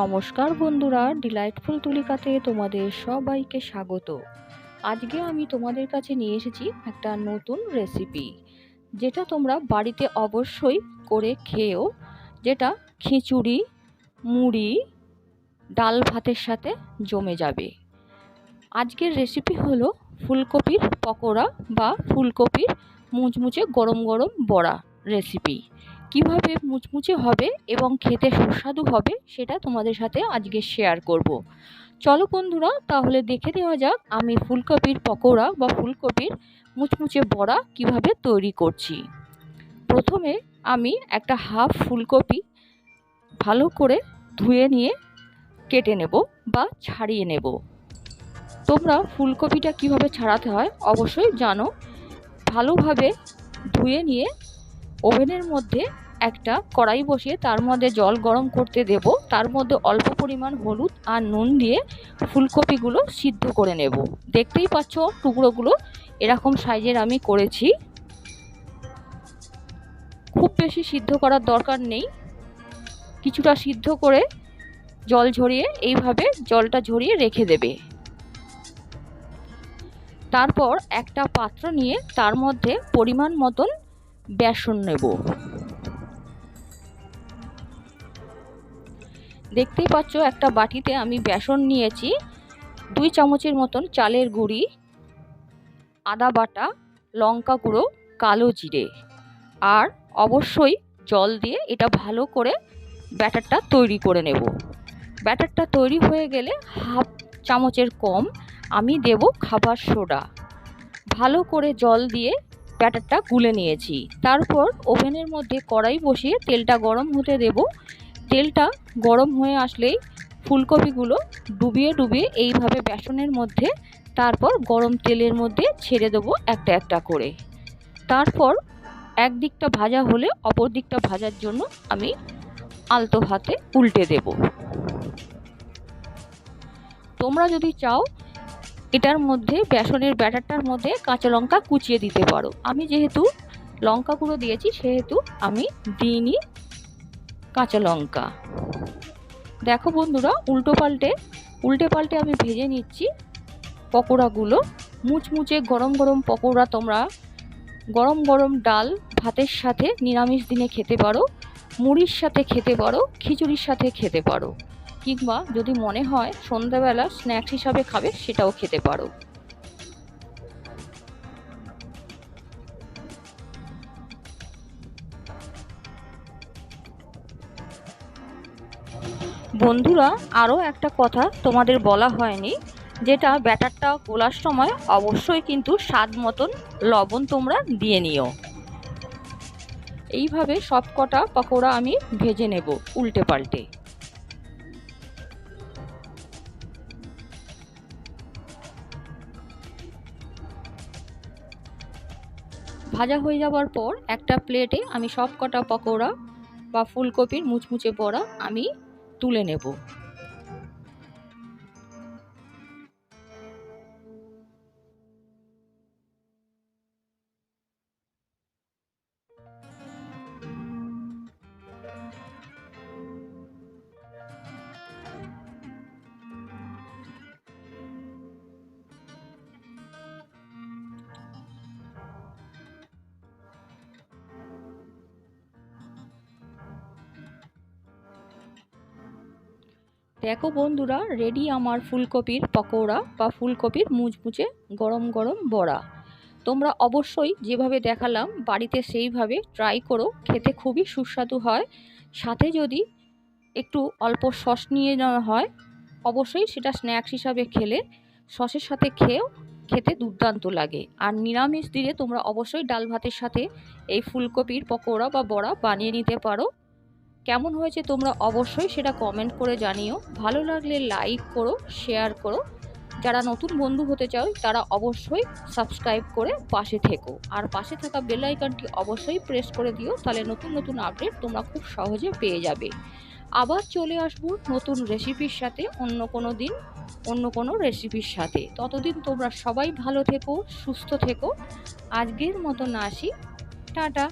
নমস্কার বন্ধুরা, ডিলাইটফুল তুলিকাতে তোমাদের সবাইকে স্বাগত। আজকে আমি তোমাদের কাছে নিয়ে এসেছি একটা নতুন রেসিপি যেটা তোমরা বাড়িতে অবশ্যই করে খেয়েও, যেটা খিচুড়ি, মুড়ি, ডাল ভাতের সাথে জমে যাবে। আজকের রেসিপি হলো ফুলকপির পকোড়া বা ফুলকপির মুচমুচে গরম গরম বড়া রেসিপি কীভাবে মুচমুচে হবে এবং খেতে সুস্বাদু হবে সেটা তোমাদের সাথে আজকে শেয়ার করব। চলো বন্ধুরা, তাহলে দেখে নেওয়া যাক আমি ফুলকপির পকোড়া বা ফুলকপির মুচমুচে বড়া কীভাবে তৈরি করছি। প্রথমে আমি একটা হাফ ফুলকপি ভালো করে ধুয়ে নিয়ে কেটে নেব বা ছাড়িয়ে নেব। তোমরা ফুলকপিটা কীভাবে ছাড়াতে হয় অবশ্যই জানো। ভালোভাবে ধুয়ে নিয়ে ওভেনের মধ্যে একটা কড়াই বসিয়ে তার মধ্যে জল গরম করতে দেব। তার মধ্যে অল্প পরিমাণ হলুদ আর নুন দিয়ে ফুলকপিগুলো সিদ্ধ করে নেব। দেখতেই পাচ্ছ টুকরোগুলো এরকম সাইজের আমি করেছি। খুব বেশি সিদ্ধ করার দরকার নেই। কিছুটা সিদ্ধ করে জল ঝরিয়ে এইভাবে জলটা ঝরিয়ে রেখে দেবে। তারপর একটা পাত্র নিয়ে তার মধ্যে পরিমাণ মতন বেসন নেব। দেখতেই পাচ্ছ, একটা বাটিতে আমি বেসন নিয়েছি, দুই চামচের মতন চালের গুঁড়ি, আদা বাটা, লঙ্কা গুঁড়ো, কালো জিরে, আর অবশ্যই জল দিয়ে এটা ভালো করে ব্যাটারটা তৈরি করে নেব। ব্যাটারটা তৈরি হয়ে গেলে হাফ চামচের কম আমি দেব খাবার সোডা। ভালো করে জল দিয়ে ব্যাটারটা গুলে নিয়েছি। তারপর ওভেনের মধ্যে কড়াই বসিয়ে তেলটা গরম হতে দেব। তেলটা গরম হয়ে আসলেই ফুলকপিগুলো ডুবিয়ে ডুবিয়ে এইভাবে বেসনের মধ্যে, তারপর গরম তেলের মধ্যে ছেড়ে দেবো একটা একটা করে। তারপর এক দিকটা ভাজা হলে অপর দিকটা ভাজার জন্য আমি আলতো হাতে উল্টে দেব। তোমরা যদি চাও এটার মধ্যে বেসনের ব্যাটারটার মধ্যে কাঁচা লঙ্কা কুচিয়ে দিতে পারো। আমি যেহেতু লঙ্কা গুঁড়ো দিয়েছি, সেহেতু আমি দিইনি কাঁচা লঙ্কা। দেখো বন্ধুরা, উল্টো পাল্টে, উল্টে পাল্টে আমি ভেজে নিচ্ছি পকোড়াগুলো। মুচমুচে গরম গরম পকোড়া তোমরা গরম গরম ডাল, ভাতের সাথে নিরামিষ দিনে খেতে পারো, মুড়ির সাথে খেতে পারো, খিচুড়ির সাথে খেতে পারো। কিংবা যদি মনে হয় সন্ধ্যাবেলা স্ন্যাক্স হিসাবে খাবে, সেটাও খেতে পারো। বন্ধুরা, আরও একটা কথা তোমাদের বলা হয়নি, যেটা ব্যাটারটা গোলার সময় অবশ্যই কিন্তু স্বাদ মতন লবণ তোমরা দিয়ে নিও। এইভাবে সব কটা পকোড়া আমি ভেজে নেব উল্টে পাল্টে। ভাজা হয়ে যাওয়ার পর একটা প্লেটে আমি সব কটা পকোড়া বা ফুলকপির মুচমুচে বড়া আমি তুলে নেব। দেখো বন্ধুরা রেডি আমার ফুলকপির পকোড়া বা ফুলকপির মুচমুচে গরম গরম বড়া। তোমরা অবশ্যই যেভাবে দেখালাম, বাড়িতে সেইভাবে ট্রাই করো, খেতে খুবই সুস্বাদু হয়। সাথে যদি একটু অল্প সস নিয়ে নেওয়া হয়, অবশ্যই সেটা স্ন্যাক্স হিসাবে খেলে, সসের সাথে খেয়েও খেতে দুর্দান্ত লাগে। আর নিরামিষ দিলে তোমরা অবশ্যই ডাল ভাতের সাথে এই ফুলকপির পকোড়া বা বড়া বানিয়ে নিতে পারো। কেমন হয়েছে তোমরা অবশ্যই সেটা কমেন্ট করে জানিও। ভালো লাগলে লাইক করো শেয়ার করো। যারা নতুন বন্ধু হতে চাও, তারা অবশ্যই সাবস্ক্রাইব করে পাশে থেকো। আর পাশে থাকা বেল আইকনটি অবশ্যই প্রেস করে দিও, তাহলে নতুন নতুন আপডেট তোমরা খুব সহজে পেয়ে যাবে। আবার চলে আসব নতুন রেসিপির সাথে, অন্য কোনো দিন, অন্য কোনো রেসিপির সাথে। ততদিন তোমরা সবাই ভালো থেকো, সুস্থ থেকো। আজকের মতন আসি। টাটা!